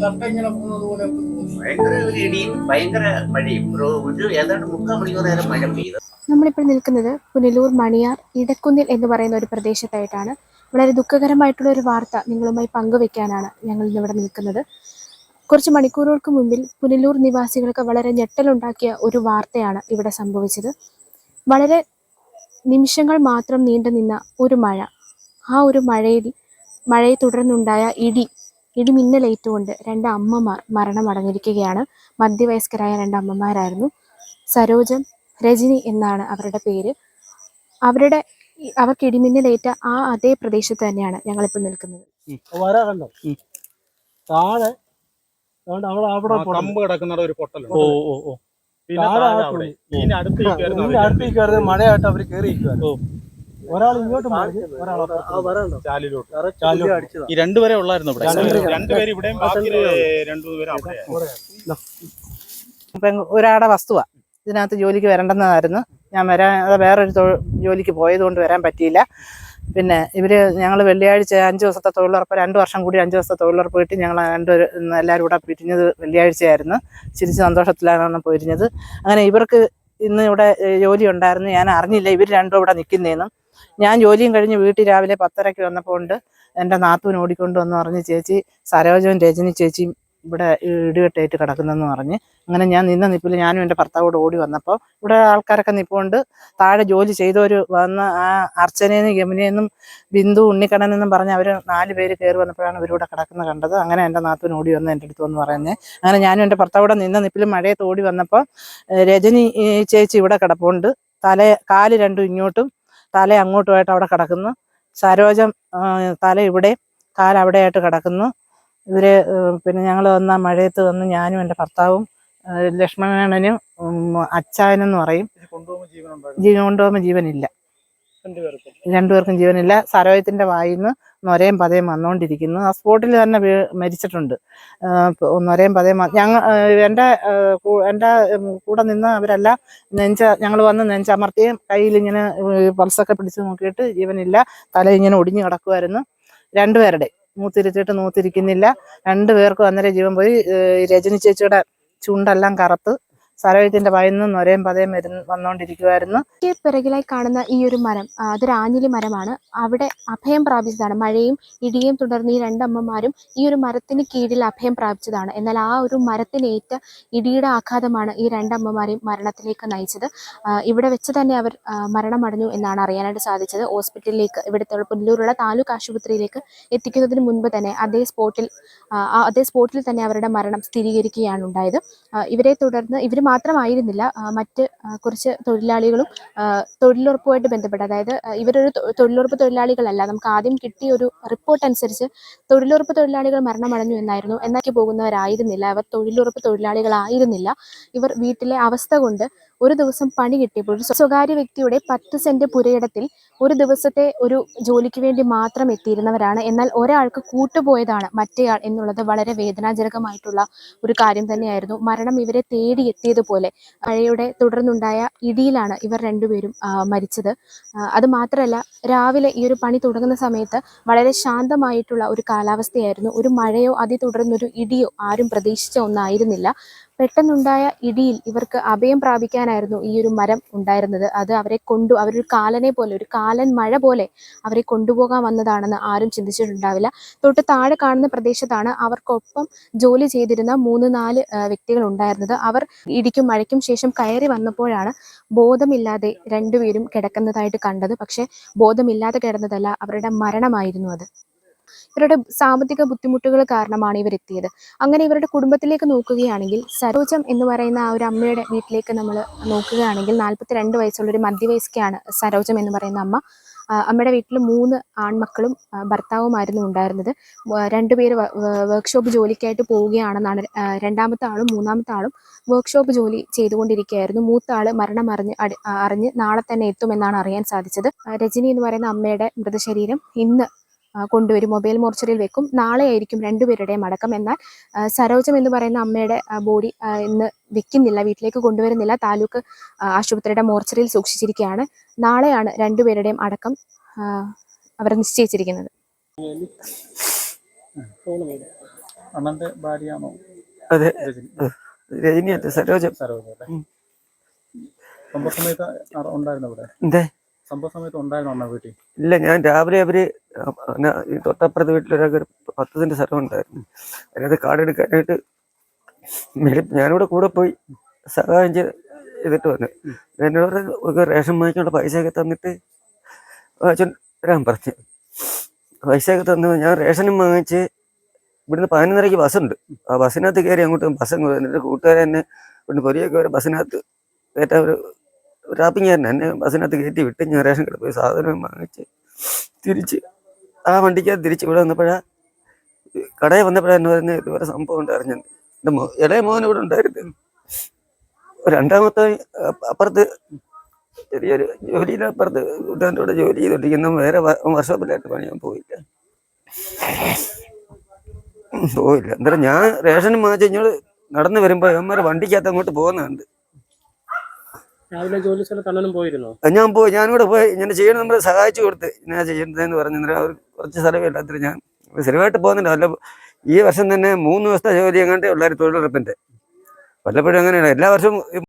ഭയങ്കര ഒരു ഇടിയും ഭയങ്കര മഴയും. ഒരു ഒരു ഏതാണ്ട് മുക്കാൽ മണിക്കൂർ നേരം മഴ പെയ്തു. നമ്മളിപ്പോൾ നിൽക്കുന്നത് പുനലൂർ മണിയാർ ഇടക്കുന്നിൽ എന്ന് പറയുന്ന ഒരു പ്രദേശത്തായിട്ടാണ്. വളരെ ദുഃഖകരമായിട്ടുള്ള ഒരു വാർത്ത നിങ്ങളുമായി പങ്കുവെക്കാനാണ് ഞങ്ങൾ ഇന്നിവിടെ നിൽക്കുന്നത്. കുറച്ച് മണിക്കൂറുകൾക്ക് മുമ്പിൽ പുനലൂർ നിവാസികൾക്ക് വളരെ ഞെട്ടലുണ്ടാക്കിയ ഒരു വാർത്തയാണ് ഇവിടെ സംഭവിച്ചത്. വളരെ നിമിഷങ്ങൾ മാത്രം നീണ്ടു നിന്ന ഒരു മഴ. ആ ഒരു മഴയിൽ മഴയെ തുടർന്നുണ്ടായ ഇടി ഇടിമിന്നലേറ്റുകൊണ്ട് രണ്ട് അമ്മമാർ മരണമടഞ്ഞിരിക്കുകയാണ് മധ്യവയസ്കരായ രണ്ട് അമ്മമാരായിരുന്നു. സരോജം രജനി എന്നാണ് അവരുടെ പേര്. അവരുടെ അവർക്ക് ഇടിമിന്നലേറ്റ ആ അതേ പ്രദേശത്ത് തന്നെയാണ് ഞങ്ങളിപ്പോൾ നിൽക്കുന്നത്. താഴെ കമ്പ് കിടക്കുന്ന ഒരു പൊട്ടലുണ്ട്. ഓ ഓ ഓ. പിന്നെ മഴയായിട്ട് അവർ കയറി ഓ. ഒരാൾ ഇങ്ങോട്ട് മാറി ഒരാൾ. ചാലിലോട്ട്. ചാലിലോട്ട്. ഈ രണ്ടുപേരെ ഉള്ളായിരുന്നു ഇവിടെ. രണ്ടുപേരെ. രണ്ടുപേരും ഇവിടെയും ബാക്കി രണ്ടുപേരും അവിടെ. ഒരാടെ വസ്തുവാ. ഇതിനകത്ത് ജോലിക്ക് വരേണ്ടെന്നതായിരുന്നു ഞാൻ വരാൻ അത് വേറൊരു ജോലിക്ക് പോയത് കൊണ്ട് വരാൻ പറ്റിയില്ല. പിന്നെ ഇവർ ഞങ്ങൾ വെള്ളിയാഴ്ച അഞ്ച് ദിവസത്തെ തൊഴിലുറപ്പ് രണ്ട് വർഷം കൂടി അഞ്ച് ദിവസത്തെ തൊഴിലുറപ്പ് കിട്ടി. ഞങ്ങൾ രണ്ട് എല്ലാവരും കൂടെ പിരിഞ്ഞത് വെള്ളിയാഴ്ചയായിരുന്നു. ചിരിച്ച് സന്തോഷത്തിലാണ് പോയിരുന്നത്. അങ്ങനെ ഇവർക്ക് ഇന്ന് ഇവിടെ ജോലി ഉണ്ടായിരുന്നു. ഞാൻ അറിഞ്ഞില്ല ഇവർ രണ്ടും ഇവിടെ നിൽക്കുന്നതെന്നും ഞാൻ ജോലിയും കഴിഞ്ഞ് വീട്ടിൽ രാവിലെ പത്തരയ്ക്ക് വന്നപ്പോൾ ഉണ്ട് എന്റെ നാത്തൂൻ ഓടിക്കൊണ്ട് വന്ന് പറഞ്ഞ് ചേച്ചി സരോജവും രജനി ചേച്ചിയും ഇവിടെ ഇടിവെട്ടേറ്റ് കിടക്കുന്നെന്ന് പറഞ്ഞ് അങ്ങനെ ഞാൻ നിന്ന നിപ്പിൽ ഞാനും എന്റെ ഭർത്താവോട് ഓടി വന്നപ്പോൾ ഇവിടെ ആൾക്കാരൊക്കെ നിപ്പുണ്ട്. താഴെ ജോലി ചെയ്തവർ വന്ന് ആ അർച്ചനയെന്നും യമുനയെന്നും ബിന്ദു ഉണ്ണിക്കണനെന്നും പറഞ്ഞ് അവർ നാല് പേര് കയറി വന്നപ്പോഴാണ് ഇവരിവിടെ കിടക്കുന്നത് കണ്ടത്. അങ്ങനെ എന്റെ നാത്തൂൻ ഓടി വന്ന് എന്റെ അടുത്ത് വന്ന് പറഞ്ഞ്. അങ്ങനെ ഞാനും എന്റെ ഭർത്താവോടെ നിന്ന നിപ്പിൽ മഴയത്ത് ഓടി വന്നപ്പോൾ രജനി ചേച്ചി ഇവിടെ കിടപ്പുണ്ട്. തല കാൽ രണ്ടും ഇങ്ങോട്ടും തല അങ്ങോട്ടുമായിട്ട് അവിടെ കിടക്കുന്നു. സരോജം തല ഇവിടെ കാൽ അവിടെയായിട്ട് കിടക്കുന്നു. ഇവർ പിന്നെ ഞങ്ങൾ വന്ന മഴയത്ത് വന്ന് ഞാനും എന്റെ ഭർത്താവും ലക്ഷ്മണനും അച്ചാനും അച്ചായനെന്ന് പറയും. ജീവൻ കൊണ്ടുപോകുമ്പോൾ ജീവനില്ല. രണ്ടുപേർക്കും. ജീവനില്ല. സരോജത്തിന്റെ വായിന്ന് നൊരയും പതയും വന്നുകൊണ്ടിരിക്കുന്നു ആ സ്പോട്ടിൽ തന്നെ മരിച്ചിട്ടുണ്ട്. നൊരയും പതയും ഞങ്ങൾ എന്റെ എന്റെ കൂടെ നിന്ന് അവരെല്ലാം നെഞ്ച ഞങ്ങൾ വന്ന് നെഞ്ചമർത്തിയും കയ്യിൽ ഇങ്ങനെ പൾസൊക്കെ പിടിച്ച് നോക്കിയിട്ട് ജീവനില്ല. തല ഇങ്ങനെ ഒടിഞ്ഞു കിടക്കുമായിരുന്നു രണ്ടുപേരുടെ മൂത്തിരിച്ചിട്ട് നൂത്തിരിക്കുന്നില്ല രണ്ടുപേർക്കും അന്നേരം ജീവൻ പോയി. രജനി ചേച്ചിയുടെ ചുണ്ടെല്ലാം കറുത്ത് സരോജത്തിന്റെ വായിന്ന് നൊരയും പതയും വരുന്ന വന്നുകൊണ്ടിരിക്കുമായിരുന്നു പിറകിലായി കാണുന്ന ഈ ഒരു മരം അതൊരു ആഞ്ഞിലി മരമാണ്. അവിടെ അഭയം പ്രാപിച്ചതാണ്. മഴയും ഇടിയും തുടർന്ന് ഈ രണ്ടമ്മമാരും ഈ ഒരു മരത്തിന് കീഴിൽ അഭയം പ്രാപിച്ചതാണ്. എന്നാൽ ആ ഒരു മരത്തിനേറ്റ ഇടിയുടെ ആഘാതമാണ് ഈ രണ്ടമ്മമാരെയും മരണത്തിലേക്ക് നയിച്ചത്. ഇവിടെ വെച്ച് തന്നെ അവർ മരണമടഞ്ഞു എന്നാണ് അറിയാനായിട്ട് സാധിച്ചത്. ഹോസ്പിറ്റലിലേക്ക് ഇവിടുത്തെ പുല്ലൂരുള്ള താലൂക്ക് ആശുപത്രിയിലേക്ക് എത്തിക്കുന്നതിന് മുൻപ് തന്നെ അതേ സ്പോട്ടിൽ അതേ സ്പോട്ടിൽ തന്നെ അവരുടെ മരണം സ്ഥിരീകരിക്കുകയാണ് ഉണ്ടായത്. ഇവരെ തുടർന്ന് ഇവർ മാത്രമായിരുന്നില്ല. മറ്റ് കുറച്ച് തൊഴിലാളികളും തൊഴിലുറപ്പുമായിട്ട് ബന്ധപ്പെട്ട് അതായത് ഇവരൊരു തൊഴിലുറപ്പ് തൊഴിലാളികളല്ല. നമുക്ക് ആദ്യം കിട്ടിയ ഒരു റിപ്പോർട്ട് അനുസരിച്ച് തൊഴിലുറപ്പ് തൊഴിലാളികൾ മരണമടഞ്ഞു എന്നായിരുന്നു. എന്നാക്കി പോകുന്നവരായിരുന്നില്ല. അവർ തൊഴിലുറപ്പ് തൊഴിലാളികളായിരുന്നില്ല. ഇവർ വീട്ടിലെ അവസ്ഥ കൊണ്ട് ഒരു ദിവസം പണി കിട്ടിയപ്പോൾ ഒരു സ്വകാര്യ വ്യക്തിയുടെ പത്ത് സെന്റ് പുരയിടത്തിൽ ഒരു ദിവസത്തെ ഒരു ജോലിക്ക് വേണ്ടി മാത്രം എത്തിയിരുന്നവരാണ്. എന്നാൽ ഒരാൾക്ക് കൂട്ടുപോയതാണ് മറ്റേയാൾ എന്നുള്ളത് വളരെ വേദനാജനകമായിട്ടുള്ള ഒരു കാര്യം തന്നെയായിരുന്നു. മരണം ഇവരെ തേടി എത്തിയതുപോലെ മഴയുടെ തുടർന്നുണ്ടായ ഇടിയിലാണ് ഇവർ രണ്ടുപേരും മരിച്ചത്. അത് മാത്രമല്ല രാവിലെ ഈ ഒരു പണി തുടങ്ങുന്ന സമയത്ത് വളരെ ശാന്തമായിട്ടുള്ള ഒരു കാലാവസ്ഥയായിരുന്നു. ഒരു മഴയോ അതി തുടർന്നൊരു ഇടിയോ ആരും പ്രതീക്ഷിച്ച ഒന്നായിരുന്നില്ല. പെട്ടെന്നുണ്ടായ ഇടിയിൽ ഇവർക്ക് അഭയം പ്രാപിക്കാനായിരുന്നു ഈ ഒരു മരം ഉണ്ടായിരുന്നത്. അത് അവരെ കൊണ്ടു അവരൊരു കാലനെ പോലെ ഒരു കാലൻ മഴ പോലെ അവരെ കൊണ്ടുപോകാൻ വന്നതാണെന്ന് ആരും ചിന്തിച്ചിട്ടുണ്ടാവില്ല. തൊട്ട് താഴെ കാണുന്ന പ്രദേശത്താണ് അവർക്കൊപ്പം ജോലി ചെയ്തിരുന്ന മൂന്ന് നാല് വ്യക്തികൾ ഉണ്ടായിരുന്നത്. അവർ ഇടിക്കും മഴയ്ക്കും ശേഷം കയറി വന്നപ്പോഴാണ് ബോധമില്ലാതെ രണ്ടുപേരും കിടക്കുന്നതായിട്ട് കണ്ടത്. പക്ഷെ ബോധമില്ലാതെ കിടന്നതല്ല അവരുടെ മരണമായിരുന്നു അത്. ഇവരുടെ സാമ്പത്തിക ബുദ്ധിമുട്ടുകൾ കാരണമാണ് ഇവർ എത്തിയത്. അങ്ങനെ ഇവരുടെ കുടുംബത്തിലേക്ക് നോക്കുകയാണെങ്കിൽ സരോജം എന്ന് പറയുന്ന ആ ഒരു അമ്മയുടെ വീട്ടിലേക്ക് നമ്മൾ നോക്കുകയാണെങ്കിൽ നാൽപ്പത്തിരണ്ട് വയസ്സുള്ള ഒരു മധ്യവയസ്കയാണ് സരോജം എന്ന് പറയുന്ന അമ്മ. അമ്മയുടെ വീട്ടിൽ മൂന്ന് ആൺമക്കളും ഭർത്താവുമായിരുന്നു ഉണ്ടായിരുന്നത്. രണ്ടുപേര് വർക്ക്ഷോപ്പ് ജോലിക്കായിട്ട് പോവുകയാണെന്നാണ് രണ്ടാമത്തെ ആളും മൂന്നാമത്തെ ആളും വർക്ക്ഷോപ്പ് ജോലി ചെയ്തുകൊണ്ടിരിക്കുകയായിരുന്നു. മൂത്ത ആൾ മരണം അറിഞ്ഞ് അറിഞ്ഞ് നാളെ തന്നെ എത്തുമെന്നാണ് അറിയാൻ സാധിച്ചത്. രജനി എന്ന് പറയുന്ന അമ്മയുടെ മൃതശരീരം ഇന്ന് കൊണ്ടുവരും. മൊബൈൽ മോർച്ചറിയിൽ വെക്കും. നാളെ ആയിരിക്കും രണ്ടുപേരുടെയും അടക്കം എന്നാൽ സരോജം എന്ന് പറയുന്ന അമ്മയുടെ ബോഡി ഇന്ന് വെക്കുന്നില്ല വീട്ടിലേക്ക് കൊണ്ടുവരുന്നില്ല. താലൂക്ക് ആശുപത്രിയുടെ മോർച്ചറിയിൽ സൂക്ഷിച്ചിരിക്കുകയാണ്. നാളെയാണ് രണ്ടുപേരുടെയും അടക്കം അവർ നിശ്ചയിച്ചിരിക്കുന്നത്. അണ്ണന്റെ ഭാര്യയാണോ? അതെ. രജനി. രജനിയല്ല? സരോജം. സരോജ ഉണ്ടായിരുന്നു ഇവിടെ ഇല്ല ഞാൻ രാവിലെ അവർ തൊട്ടപ്പുറത്തെ വീട്ടിലൊരാൾക്ക് ഒരു പത്ത് സെന്റ് സ്ഥലം ഉണ്ടായിരുന്നു. അതിനകത്ത് കാടെടുക്കാനായിട്ട് ഞാനിവിടെ കൂടെ പോയി സഹായം ചെയ്ത് ചെയ്തിട്ട് വന്നു. എന്നോട് റേഷൻ വാങ്ങിച്ചോണ്ട് റേഷൻ ഒക്കെ തന്നിട്ട് അച്ഛൻ വരാൻ പറഞ്ഞു. പൈസയൊക്കെ തന്നു ഞാൻ റേഷനും വാങ്ങിച്ച് ഇവിടുന്ന് പതിനൊന്നരയ്ക്ക് ബസ്സുണ്ട്. ആ ബസ്സിനകത്ത് കയറി അങ്ങോട്ട് ബസ് എന്നിട്ട് കൂട്ടുകാരെന്നെ ഇവിടുന്ന് പൊരിയൊക്കെ ഒരു ബസ്സിനകത്ത് കയറ്റാൻ ഒരു റാപ്പിങ്ങാരൻ എന്നെ ബസ്സിനകത്ത് കയറ്റി വിട്ട് ഞാൻ റേഷൻ കടയിൽ പോയി സാധനം വാങ്ങിച്ച് തിരിച്ച് ആ വണ്ടിക്കകത്ത് തിരിച്ച് ഇവിടെ വന്നപ്പോഴാ കടയിൽ വന്നപ്പോഴാണ് എന്നെ പറഞ്ഞ ഇതുവരെ സംഭവം ഉണ്ട് അറിഞ്ഞത് എന്റെ മോ ഇളയ മോൻ ഇവിടെ ഉണ്ടായിരുന്നു. രണ്ടാമത്തെ അപ്പ- അപ്പുറത്ത് ചെറിയൊരു ജോലിയുടെ അപ്പുറത്ത് കൂട്ടുകാരന്റെ കൂടെ ജോലി ചെയ്തോണ്ടിരിക്കുന്ന വേറെ വർഷോപ്പിലായിട്ട് പണിയാൻ പോയില്ല. പോയില്ല. എന്തായാലും ഞാൻ റേഷനും വാങ്ങിച്ച് ഇങ്ങോട്ട് നടന്നു വരുമ്പോൾ ഇവന്മാരെ വണ്ടിക്കകത്ത് അങ്ങോട്ട് പോകുന്നുണ്ട്. രാവിലെ ജോലി സ്ഥലത്ത് അണ്ണനും പോയിരുന്നോ? ഞാൻ പോയി. ഞാനിവിടെ പോയി. ഇങ്ങനെ ചെയ്യണം നമ്മളെ സഹായിച്ചു കൊടുത്ത്. ഞാൻ ചെയ്യേണ്ടതെന്ന് പറഞ്ഞു അവർ കുറച്ച് സ്ഥലമേ ഇല്ലാത്തൊരു ഞാൻ സ്ഥിരമായിട്ട് പോകുന്നുണ്ട്. വല്ല ഈ വർഷം തന്നെ മൂന്ന് ദിവസത്തെ ജോലി എങ്ങാണ്ടേ ഉള്ളായിരുന്നു തൊഴിലുറപ്പിന്റെ. വല്ലപ്പോഴും അങ്ങനെയാണ് എല്ലാ വർഷവും